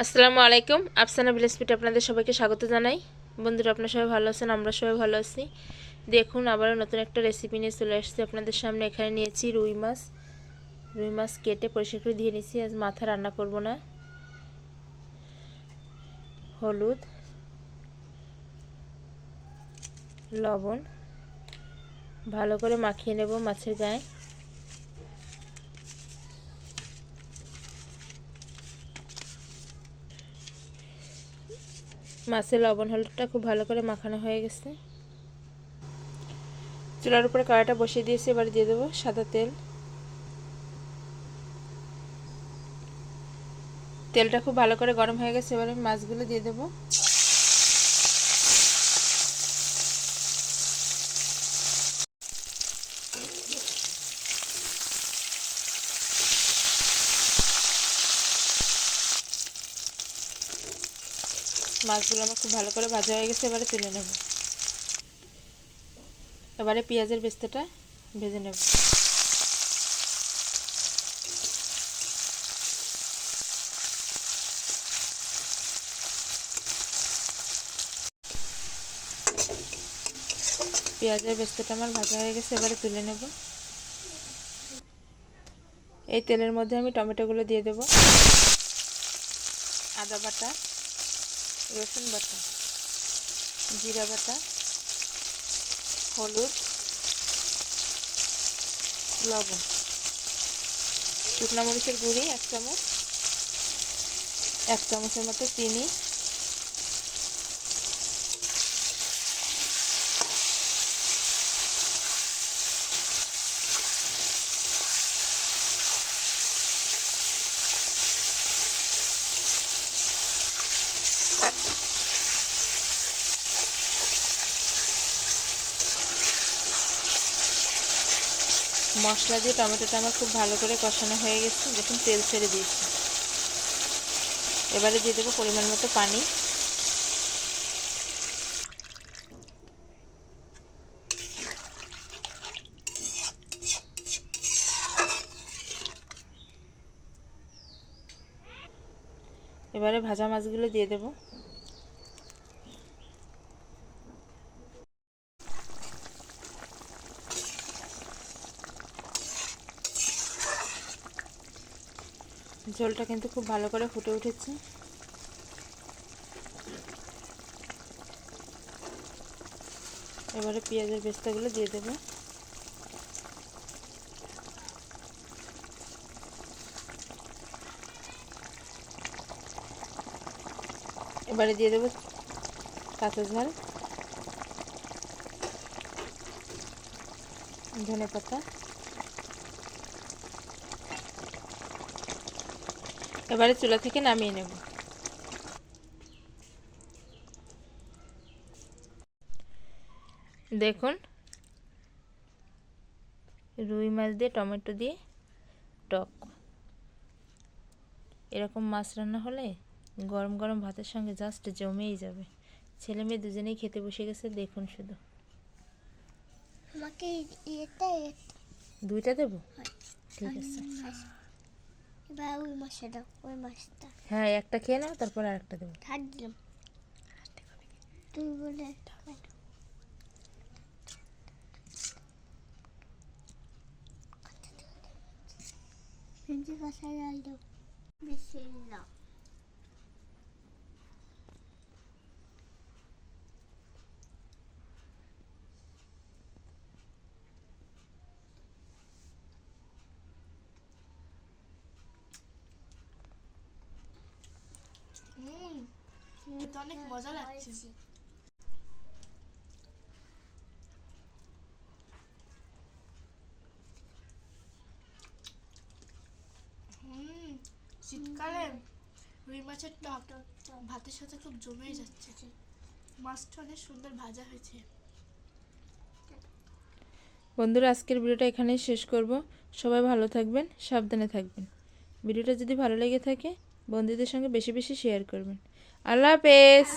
আসসালামু আলাইকুম, আফসানা ভিলেজপিটে আপনাদের সবাইকে স্বাগত জানাই। বন্ধুরা, আপনারা সবাই ভালো আছেন? আমরা সবাই ভালো আছি। দেখুন, আবারও নতুন একটা রেসিপি নিয়ে চলে আসছি আপনাদের সামনে। এখানে নিয়েছি রুই মাছ। রুই মাছ কেটে পরিষ্কার করে দিয়ে নিয়েছি। আজ মাথা রান্না করব না। হলুদ, লবণ, ভালো করে মাখিয়ে নেব মাছের গায়ে। মাছের লবণ হলুদটা খুব ভালো করে মাখানো হয়ে গেছে। চুলার উপরে কড়াইটা বসিয়ে দিয়েছি, এবার দিয়ে দেবো সাদা তেল। তেলটা খুব ভালো করে গরম হয়ে গেছে, এবার আমি মাছগুলো দিয়ে দেবো। মাছগুলো আমার খুব ভালো করে ভাজা হয়ে গেছে, এবারে তুলে নেব। এবারে পেঁয়াজের বেস্তাটা ভেজে নেব। পেঁয়াজের বেস্তাটা আমার ভাজা হয়ে গেছে, এবারে তুলে নেব। এই তেলের মধ্যে আমি টমেটোগুলো দিয়ে দেব। আদা বাটা। রসুন বাটা, জিরা বাটা, হলুদ, লবণ, শুকনা মরিচের গুঁড়ি এক চামচ, এক চামচের মতো চিনি মশলা দিয়ে টমেটোটা আমার খুব ভালো করে কষানো হয়ে গেছে। দেখুন, তেল ছেড়ে দিয়েছি। এবারে দিয়ে দেবো পরিমাণ মতো পানি। এবারে ভাজা মাছগুলো দিয়ে দেবো। ঝোলটা কিন্তু খুব ভালো করে ফুটে উঠেছে। এবারে পেঁয়াজের বেস্তাগুলো দিয়ে দেবো। এবারে দিয়ে দেবো কাঁচা ঝাল। ধনে পাতা। এবারে চুলা থেকে নামিয়ে নেব। দেখুন রুই মাছ দিয়ে টমেটো দিয়ে টক। এরকম মাছ রান্না হলে গরম গরম ভাতের সঙ্গে জাস্ট জমেই যাবে। ছেলে মেয়ে দুজনেই খেতে বসে গেছে দেখুন শুধু। দুইটা দেবো? ঠিক আছে। এবার ওই মাছটা দাও ওই মাছটা হ্যাঁ একটা খেয়ে নাও তারপর আর একটা দেবো ধার দিলাম তুই বলে ভেন্ডি খেতে অনেক মজা লাগছে। হুম শীতকালে রুই মাছের টক ভাতের সাথে খুব জমেই যাচ্ছে। মাছটা অনেক সুন্দর ভাজা হয়েছে। বন্ধুরা আজকের ভিডিওটা এখানেই শেষ করব। সবাই ভালো থাকবেন সাবধানে থাকবেন। ভিডিওটা যদি ভালো লেগে থাকে বন্ধুদের সঙ্গে বেশি বেশি শেয়ার করবেন। আল্লাহ হাফেজ।